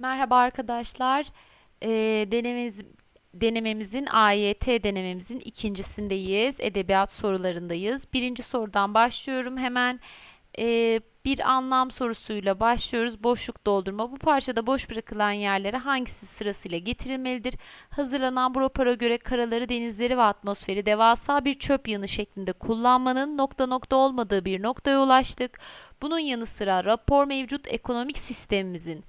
Merhaba arkadaşlar. Ee, denememiz, denememizin AYT denememizin ikincisindeyiz. Edebiyat sorularındayız. Birinci sorudan başlıyorum hemen. Ee, bir anlam sorusuyla başlıyoruz. Boşluk doldurma. Bu parçada boş bırakılan yerlere hangisi sırasıyla getirilmelidir? Hazırlanan bu rapora göre karaları, denizleri ve atmosferi devasa bir çöp yığını şeklinde kullanmanın nokta nokta olmadığı bir noktaya ulaştık. Bunun yanı sıra rapor mevcut ekonomik sistemimizin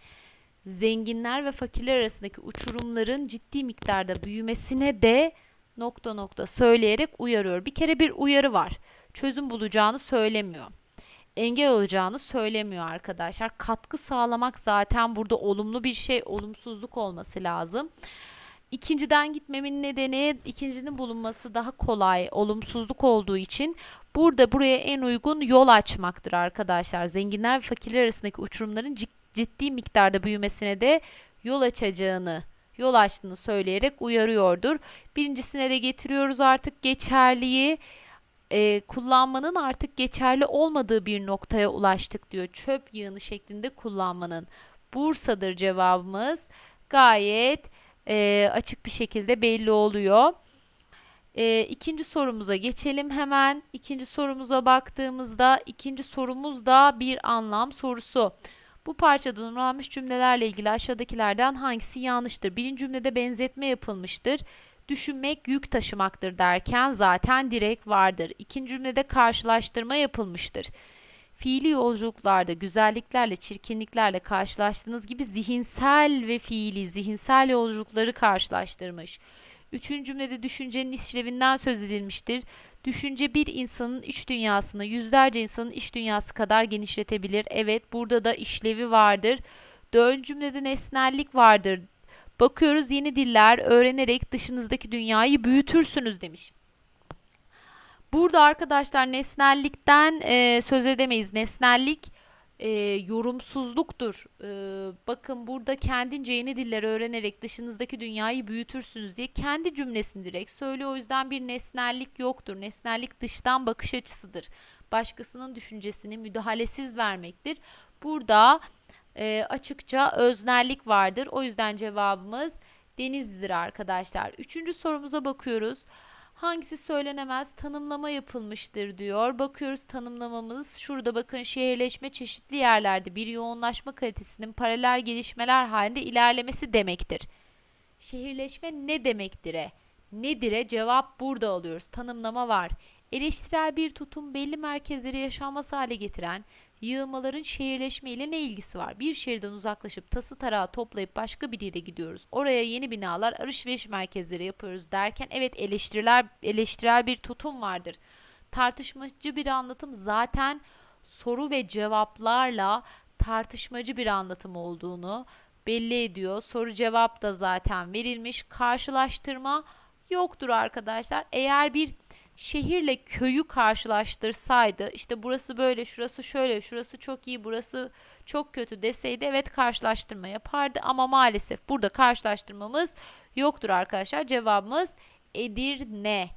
zenginler ve fakirler arasındaki uçurumların ciddi miktarda büyümesine de nokta nokta söyleyerek uyarıyor. Bir kere bir uyarı var. Çözüm bulacağını söylemiyor. Engel olacağını söylemiyor arkadaşlar. Katkı sağlamak zaten burada olumlu bir şey, olumsuzluk olması lazım. İkinciden gitmemin nedeni ikincinin bulunması daha kolay, olumsuzluk olduğu için burada buraya en uygun yol açmaktır arkadaşlar. Zenginler ve fakirler arasındaki uçurumların ciddi miktarda büyümesine de yol açacağını, yol açtığını söyleyerek uyarıyordur. Birincisine de getiriyoruz artık geçerliyi e, kullanmanın artık geçerli olmadığı bir noktaya ulaştık diyor. Çöp yığını şeklinde kullanmanın. Bursa'dır cevabımız. Gayet e, açık bir şekilde belli oluyor. E, ikinci sorumuza geçelim hemen. İkinci sorumuza baktığımızda ikinci sorumuz da bir anlam sorusu. Bu parçada numarlanmış cümlelerle ilgili aşağıdakilerden hangisi yanlıştır? Birinci cümlede benzetme yapılmıştır. Düşünmek yük taşımaktır derken zaten direkt vardır. İkinci cümlede karşılaştırma yapılmıştır. Fiili yolculuklarda güzelliklerle, çirkinliklerle karşılaştığınız gibi zihinsel ve fiili, zihinsel yolculukları karşılaştırmış. Üçüncü cümlede düşüncenin işlevinden söz edilmiştir. Düşünce bir insanın iç dünyasını yüzlerce insanın iç dünyası kadar genişletebilir. Evet burada da işlevi vardır. Dördüncü cümlede nesnellik vardır. Bakıyoruz yeni diller öğrenerek dışınızdaki dünyayı büyütürsünüz demiş. Burada arkadaşlar nesnellikten e, söz edemeyiz. Nesnellik e, yorumsuzluktur. E, bakın burada kendince yeni diller öğrenerek dışınızdaki dünyayı büyütürsünüz diye kendi cümlesini direkt söylüyor. O yüzden bir nesnellik yoktur. Nesnellik dıştan bakış açısıdır. Başkasının düşüncesini müdahalesiz vermektir. Burada e, açıkça öznellik vardır. O yüzden cevabımız denizdir arkadaşlar. Üçüncü sorumuza bakıyoruz. Hangisi söylenemez? Tanımlama yapılmıştır diyor. Bakıyoruz tanımlamamız. Şurada bakın şehirleşme çeşitli yerlerde bir yoğunlaşma kalitesinin paralel gelişmeler halinde ilerlemesi demektir. Şehirleşme ne demektir'e? Nedir'e cevap burada alıyoruz. Tanımlama var. Eleştirel bir tutum belli merkezleri yaşanması hale getiren yığılmaların şehirleşme ile ne ilgisi var? Bir şehirden uzaklaşıp tası tarağı toplayıp başka bir yere gidiyoruz. Oraya yeni binalar, alışveriş merkezleri yapıyoruz derken evet eleştiriler, eleştirel bir tutum vardır. Tartışmacı bir anlatım zaten soru ve cevaplarla tartışmacı bir anlatım olduğunu belli ediyor. Soru cevap da zaten verilmiş. Karşılaştırma yoktur arkadaşlar. Eğer bir şehirle köyü karşılaştırsaydı işte burası böyle şurası şöyle şurası çok iyi burası çok kötü deseydi evet karşılaştırma yapardı ama maalesef burada karşılaştırmamız yoktur arkadaşlar cevabımız Edirne.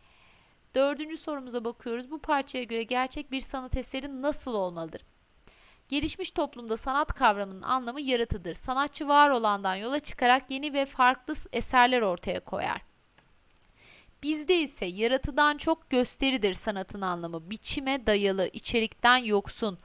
Dördüncü sorumuza bakıyoruz. Bu parçaya göre gerçek bir sanat eseri nasıl olmalıdır? Gelişmiş toplumda sanat kavramının anlamı yaratıdır. Sanatçı var olandan yola çıkarak yeni ve farklı eserler ortaya koyar. Bizde ise yaratıdan çok gösteridir sanatın anlamı. Biçime dayalı, içerikten yoksun,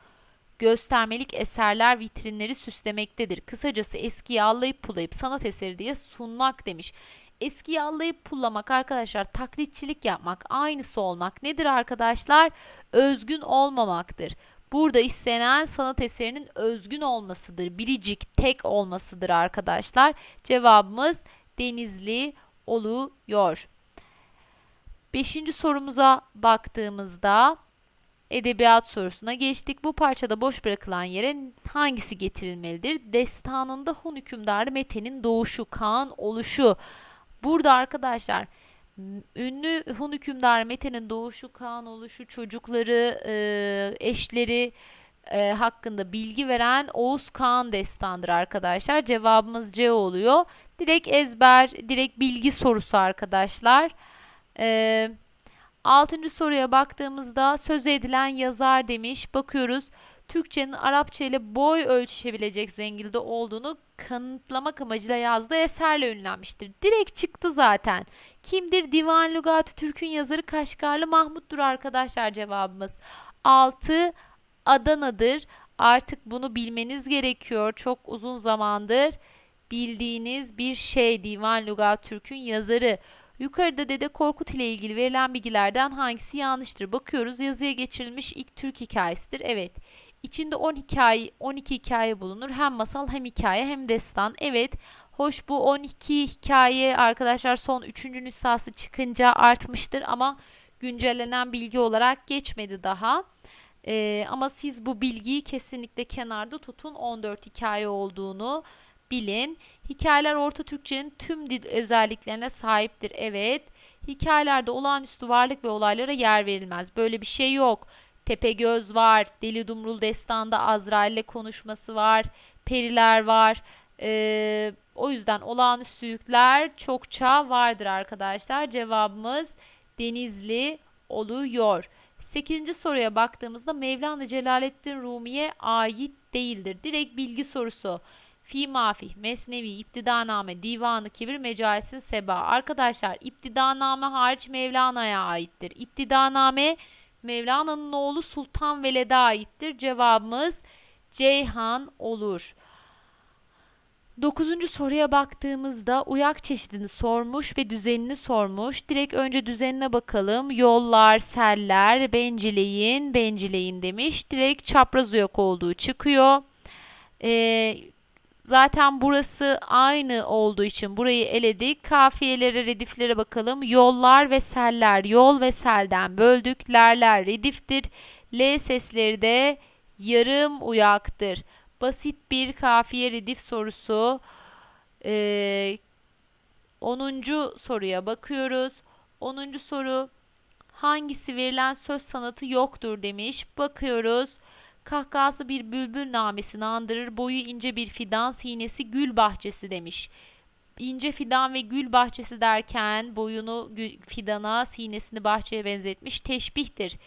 göstermelik eserler vitrinleri süslemektedir. Kısacası eskiyi allayıp pulayıp sanat eseri diye sunmak demiş. Eskiyi allayıp pullamak arkadaşlar taklitçilik yapmak, aynısı olmak nedir arkadaşlar? Özgün olmamaktır. Burada istenen sanat eserinin özgün olmasıdır. Biricik, tek olmasıdır arkadaşlar. Cevabımız Denizli oluyor. Beşinci sorumuza baktığımızda edebiyat sorusuna geçtik. Bu parçada boş bırakılan yere hangisi getirilmelidir? Destanında Hun hükümdarı Mete'nin doğuşu, Kaan oluşu. Burada arkadaşlar ünlü Hun hükümdarı Mete'nin doğuşu, Kaan oluşu, çocukları, eşleri e, hakkında bilgi veren Oğuz Kağan destandır arkadaşlar. Cevabımız C oluyor. Direkt ezber, direkt bilgi sorusu arkadaşlar. Ee, altıncı soruya baktığımızda söz edilen yazar demiş. Bakıyoruz. Türkçenin Arapça ile boy ölçüşebilecek zenginlikte olduğunu kanıtlamak amacıyla yazdığı eserle ünlenmiştir. Direkt çıktı zaten. Kimdir? Divan Lügat-ı Türk'ün yazarı Kaşgarlı Mahmut'tur arkadaşlar cevabımız. 6. Adana'dır. Artık bunu bilmeniz gerekiyor. Çok uzun zamandır bildiğiniz bir şey Divan Lügat Türk'ün yazarı. Yukarıda Dede Korkut ile ilgili verilen bilgilerden hangisi yanlıştır? Bakıyoruz yazıya geçirilmiş ilk Türk hikayesidir. Evet. İçinde 10 hikaye, 12 hikaye bulunur. Hem masal hem hikaye hem destan. Evet. Hoş bu 12 hikaye arkadaşlar son 3. nüshası çıkınca artmıştır ama güncellenen bilgi olarak geçmedi daha. Ee, ama siz bu bilgiyi kesinlikle kenarda tutun. 14 hikaye olduğunu bilin. Hikayeler Orta Türkçenin tüm dil özelliklerine sahiptir. Evet. Hikayelerde olağanüstü varlık ve olaylara yer verilmez. Böyle bir şey yok. Tepegöz var. Deli Dumrul Destan'da Azrail ile konuşması var. Periler var. Ee, o yüzden olağanüstülükler çokça vardır arkadaşlar. Cevabımız Denizli oluyor. 8. soruya baktığımızda Mevlana Celaleddin Rumi'ye ait değildir. Direkt bilgi sorusu. Fi mafih, mesnevi, iptidaname, divanı kibir, mecalisin seba. Arkadaşlar iptidaname hariç Mevlana'ya aittir. İptidaname Mevlana'nın oğlu Sultan Veled'e aittir. Cevabımız Ceyhan olur. Dokuzuncu soruya baktığımızda uyak çeşidini sormuş ve düzenini sormuş. Direkt önce düzenine bakalım. Yollar, seller, bencileyin, bencileyin demiş. Direkt çapraz uyak olduğu çıkıyor. Ee, zaten burası aynı olduğu için burayı eledik. Kafiyelere, rediflere bakalım. Yollar ve seller. Yol ve selden böldük. Lerler rediftir. L sesleri de yarım uyaktır. Basit bir kafiye redif sorusu. Ee, 10. soruya bakıyoruz. 10. soru hangisi verilen söz sanatı yoktur demiş. Bakıyoruz. Kahkahası bir bülbül namesini andırır. Boyu ince bir fidan, sinesi gül bahçesi demiş. İnce fidan ve gül bahçesi derken boyunu fidana, sinesini bahçeye benzetmiş. Teşbihtir.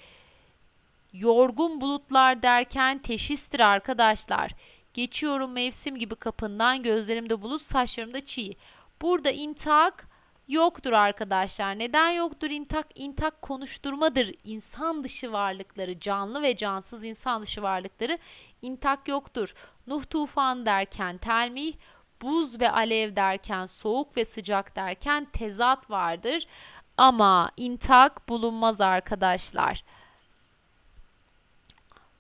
Yorgun bulutlar derken teşhistir arkadaşlar. Geçiyorum mevsim gibi kapından gözlerimde bulut saçlarımda çiğ. Burada intak yoktur arkadaşlar. Neden yoktur intak? İntak konuşturmadır. İnsan dışı varlıkları, canlı ve cansız insan dışı varlıkları intak yoktur. Nuh tufan derken telmih, buz ve alev derken soğuk ve sıcak derken tezat vardır. Ama intak bulunmaz arkadaşlar.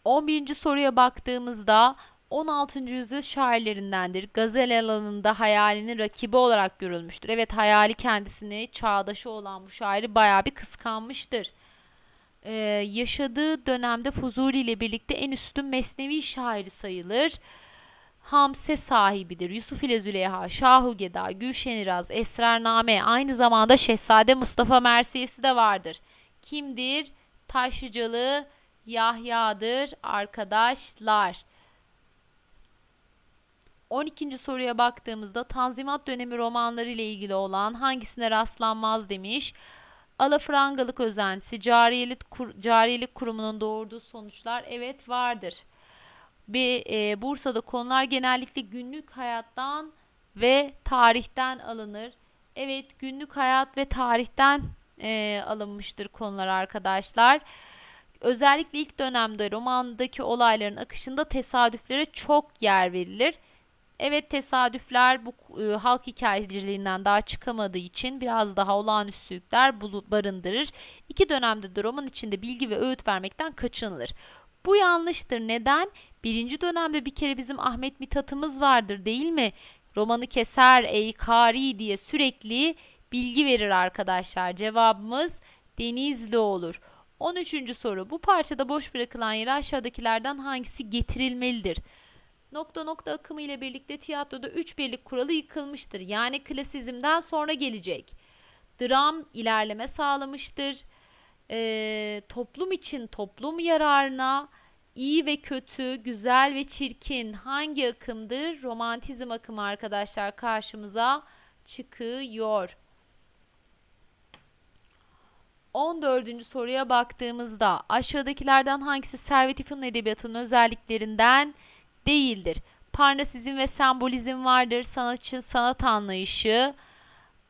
11. soruya baktığımızda 16. yüzyıl şairlerindendir. Gazel alanında hayalinin rakibi olarak görülmüştür. Evet hayali kendisini çağdaşı olan bu şairi bayağı bir kıskanmıştır. Ee, yaşadığı dönemde Fuzuli ile birlikte en üstün mesnevi şairi sayılır. Hamse sahibidir. Yusuf ile Züleyha, Şahu Geda, Gülşen İraz, Esrarname aynı zamanda Şehzade Mustafa Mersiyesi de vardır. Kimdir? Taşlıcalı Yahya'dır arkadaşlar. 12. soruya baktığımızda Tanzimat dönemi romanları ile ilgili olan hangisine rastlanmaz demiş. Alafrangalık özentisi, cariyelik, kur, cariyelik kurumunun doğurduğu sonuçlar evet vardır. Bir e, Bursa'da konular genellikle günlük hayattan ve tarihten alınır. Evet günlük hayat ve tarihten e, alınmıştır konular arkadaşlar. Özellikle ilk dönemde romandaki olayların akışında tesadüflere çok yer verilir. Evet tesadüfler bu e, halk hikayeciliğinden daha çıkamadığı için biraz daha olağanüstülükler barındırır. İki dönemde de roman içinde bilgi ve öğüt vermekten kaçınılır. Bu yanlıştır. Neden? Birinci dönemde bir kere bizim Ahmet Mithat'ımız vardır değil mi? Romanı keser, ey kari diye sürekli bilgi verir arkadaşlar. Cevabımız Denizli olur. 13. soru. Bu parçada boş bırakılan yere aşağıdakilerden hangisi getirilmelidir? Nokta nokta akımı ile birlikte tiyatroda üç birlik kuralı yıkılmıştır. Yani klasizmden sonra gelecek. Dram ilerleme sağlamıştır. Ee, toplum için toplum yararına iyi ve kötü, güzel ve çirkin hangi akımdır? Romantizm akımı arkadaşlar karşımıza çıkıyor. 14. soruya baktığımızda aşağıdakilerden hangisi Servet-i Fünun edebiyatının özelliklerinden değildir? Parnasizm ve sembolizm vardır. Sanatçının sanat anlayışı,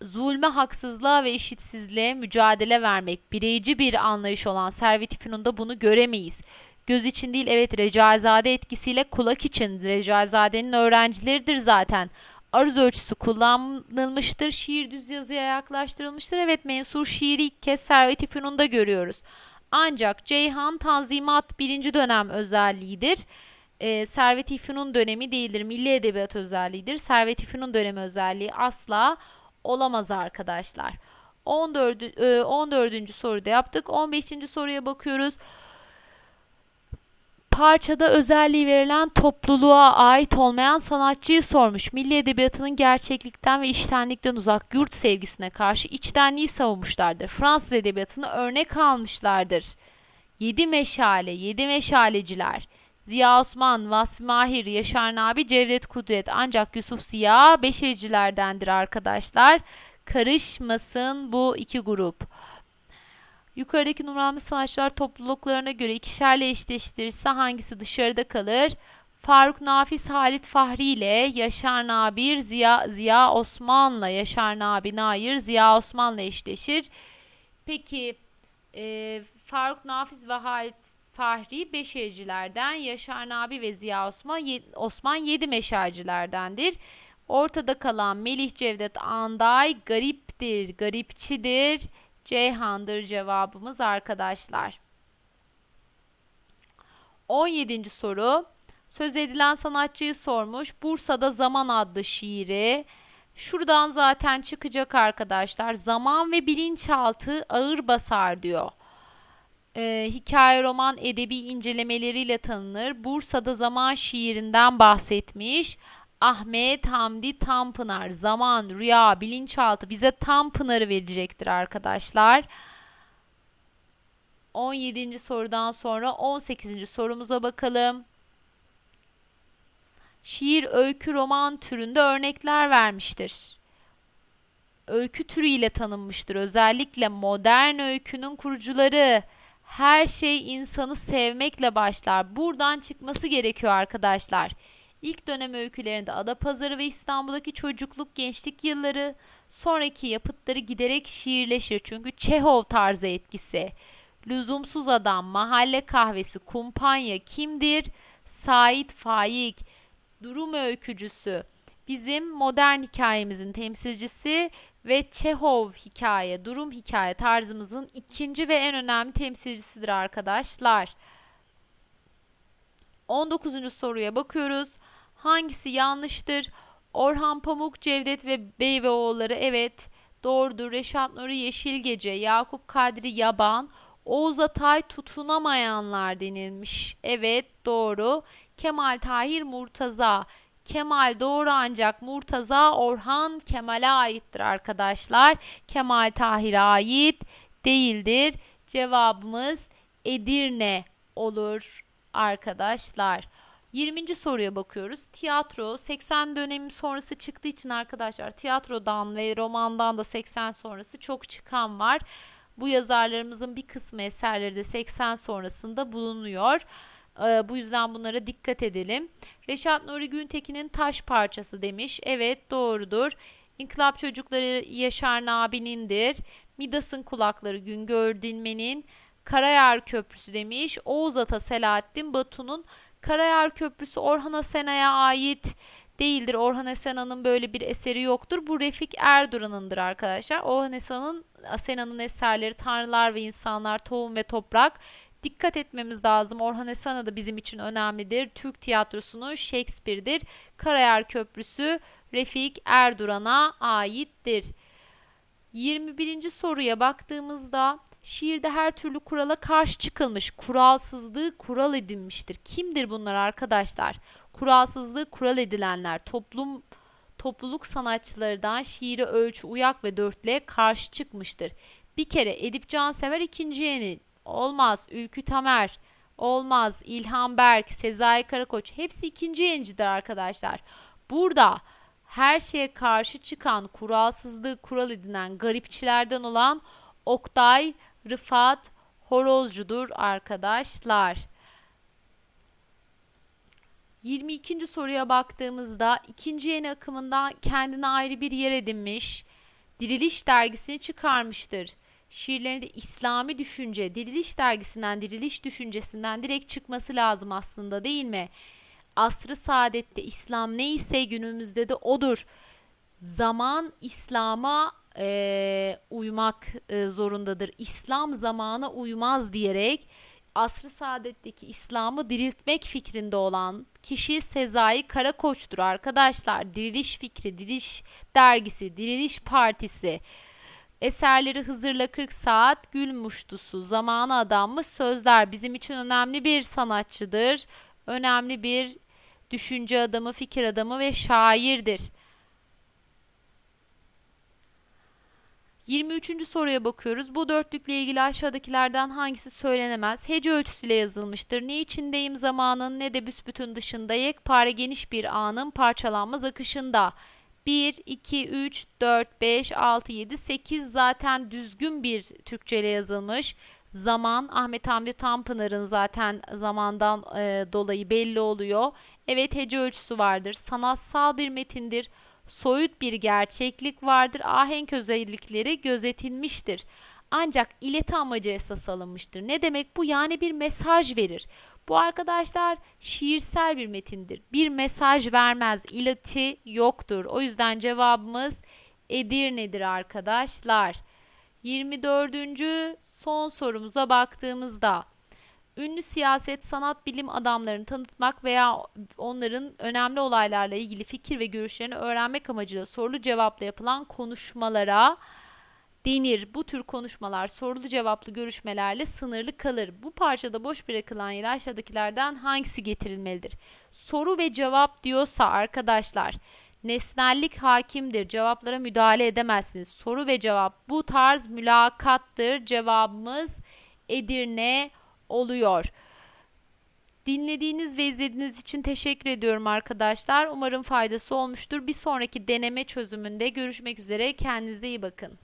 zulme, haksızlığa ve eşitsizliğe mücadele vermek, bireyci bir anlayış olan Servet-i bunu göremeyiz. Göz için değil evet Recaizade etkisiyle kulak için Recaizade'nin öğrencileridir zaten. Aruz ölçüsü kullanılmıştır. Şiir düz yazıya yaklaştırılmıştır. Evet mensur şiiri ilk kez Servet-i görüyoruz. Ancak Ceyhan Tanzimat birinci dönem özelliğidir. Ee, Servet-i dönemi değildir. Milli Edebiyat özelliğidir. Servet-i dönemi özelliği asla olamaz arkadaşlar. 14. e, 14. soruda yaptık. 15. soruya bakıyoruz. Parçada özelliği verilen topluluğa ait olmayan sanatçıyı sormuş. Milli edebiyatının gerçeklikten ve içtenlikten uzak yurt sevgisine karşı içtenliği savunmuşlardır. Fransız edebiyatını örnek almışlardır. Yedi meşale, yedi meşaleciler. Ziya Osman, Vasfi Mahir, Yaşar Nabi, Cevdet Kudret ancak Yusuf Ziya beşecilerdendir arkadaşlar. Karışmasın bu iki grup. Yukarıdaki numaralı sanatçılar topluluklarına göre ikişerle eşleştirirse hangisi dışarıda kalır? Faruk Nafiz Halit Fahri ile Yaşar Nabir Ziya, Ziya Osman'la Yaşar Nabi Nair Ziya Osman'la eşleşir. Peki e, Faruk Nafiz ve Halit Fahri Beşercilerden, Yaşar Nabi ve Ziya Osman, Osman yedi meşalcilerdendir. Ortada kalan Melih Cevdet Anday gariptir, garipçidir. Ceyhan'dır cevabımız arkadaşlar. 17. soru. Söz edilen sanatçıyı sormuş. Bursa'da Zaman adlı şiiri. Şuradan zaten çıkacak arkadaşlar. Zaman ve bilinçaltı ağır basar diyor. Ee, hikaye, roman, edebi incelemeleriyle tanınır. Bursa'da Zaman şiirinden bahsetmiş. Ahmet Hamdi Tanpınar zaman, rüya, bilinçaltı bize Tanpınar'ı verecektir arkadaşlar. 17. sorudan sonra 18. sorumuza bakalım. Şiir, öykü, roman türünde örnekler vermiştir. Öykü türüyle tanınmıştır. Özellikle modern öykünün kurucuları. Her şey insanı sevmekle başlar. Buradan çıkması gerekiyor arkadaşlar. İlk dönem öykülerinde Adapazarı ve İstanbul'daki çocukluk, gençlik yılları, sonraki yapıtları giderek şiirleşir. Çünkü Çehov tarzı etkisi. Lüzumsuz Adam, Mahalle Kahvesi, Kumpanya kimdir? Sait Faik, durum öykücüsü. Bizim modern hikayemizin temsilcisi ve Çehov hikaye, durum hikaye tarzımızın ikinci ve en önemli temsilcisidir arkadaşlar. 19. soruya bakıyoruz. Hangisi yanlıştır? Orhan Pamuk, Cevdet ve Bey ve oğulları evet doğrudur. Reşat Nuri Yeşilgece, Yakup Kadri Yaban, Oğuz Atay tutunamayanlar denilmiş. Evet doğru. Kemal Tahir Murtaza. Kemal doğru ancak Murtaza Orhan Kemal'e aittir arkadaşlar. Kemal Tahir'e ait değildir. Cevabımız Edirne olur arkadaşlar. 20. soruya bakıyoruz. Tiyatro 80 dönemi sonrası çıktığı için arkadaşlar tiyatrodan ve romandan da 80 sonrası çok çıkan var. Bu yazarlarımızın bir kısmı eserleri de 80 sonrasında bulunuyor. Ee, bu yüzden bunlara dikkat edelim. Reşat Nuri Güntekin'in taş parçası demiş. Evet doğrudur. İnkılap Çocukları Yaşar Nabi'nindir. Midas'ın kulakları Güngör Dinmen'in. Karayar Köprüsü demiş. Oğuz Ata Selahattin Batu'nun Karayar Köprüsü Orhan Asena'ya ait değildir. Orhan Asena'nın böyle bir eseri yoktur. Bu Refik Erduran'ındır arkadaşlar. Orhan Asena'nın Asena'nın eserleri Tanrılar ve İnsanlar, Tohum ve Toprak. Dikkat etmemiz lazım. Orhan Asena da bizim için önemlidir. Türk tiyatrosunu Shakespeare'dir. Karayar Köprüsü Refik Erduran'a aittir. 21. soruya baktığımızda Şiirde her türlü kurala karşı çıkılmış, kuralsızlığı kural edinmiştir. Kimdir bunlar arkadaşlar? Kuralsızlığı kural edilenler, toplum topluluk sanatçılarından şiiri ölçü, uyak ve dörtlüğe karşı çıkmıştır. Bir kere Edip Cansever ikinci yeni olmaz. Ülkü Tamer olmaz. İlhan Berk, Sezai Karakoç hepsi ikinci yenicidir arkadaşlar. Burada her şeye karşı çıkan, kuralsızlığı kural edinen garipçilerden olan Oktay Rıfat Horozcu'dur arkadaşlar. 22. soruya baktığımızda ikinci yeni akımından kendine ayrı bir yer edinmiş, Diriliş dergisini çıkarmıştır. Şiirlerinde İslami düşünce, Diriliş dergisinden, Diriliş düşüncesinden direkt çıkması lazım aslında değil mi? Asrı saadette İslam neyse günümüzde de odur. Zaman İslam'a eee, uymak e, zorundadır. İslam zamana uymaz diyerek asrı saadetteki İslam'ı diriltmek fikrinde olan kişi Sezai Karakoç'tur arkadaşlar. Diriliş fikri, Diriliş dergisi, Diriliş partisi. Eserleri Hızır'la 40 saat, Gül Muştusu, Zamanı Adanmış Sözler bizim için önemli bir sanatçıdır. Önemli bir düşünce adamı, fikir adamı ve şairdir. 23. soruya bakıyoruz. Bu dörtlükle ilgili aşağıdakilerden hangisi söylenemez? Hece ölçüsüyle yazılmıştır. Ne içindeyim zamanın ne de büsbütün dışında yekpare geniş bir anın parçalanmaz akışında. 1, 2, 3, 4, 5, 6, 7, 8 zaten düzgün bir Türkçe ile yazılmış. Zaman Ahmet Hamdi Tanpınar'ın zaten zamandan e, dolayı belli oluyor. Evet hece ölçüsü vardır. Sanatsal bir metindir soyut bir gerçeklik vardır. Ahenk özellikleri gözetilmiştir. Ancak ileti amacı esas alınmıştır. Ne demek bu? Yani bir mesaj verir. Bu arkadaşlar şiirsel bir metindir. Bir mesaj vermez. İleti yoktur. O yüzden cevabımız Edirne'dir arkadaşlar. 24. son sorumuza baktığımızda ünlü siyaset, sanat, bilim adamlarını tanıtmak veya onların önemli olaylarla ilgili fikir ve görüşlerini öğrenmek amacıyla sorulu cevapla yapılan konuşmalara denir. Bu tür konuşmalar sorulu cevaplı görüşmelerle sınırlı kalır. Bu parçada boş bırakılan yere aşağıdakilerden hangisi getirilmelidir? Soru ve cevap diyorsa arkadaşlar nesnellik hakimdir. Cevaplara müdahale edemezsiniz. Soru ve cevap bu tarz mülakattır. Cevabımız Edirne oluyor. Dinlediğiniz ve izlediğiniz için teşekkür ediyorum arkadaşlar. Umarım faydası olmuştur. Bir sonraki deneme çözümünde görüşmek üzere. Kendinize iyi bakın.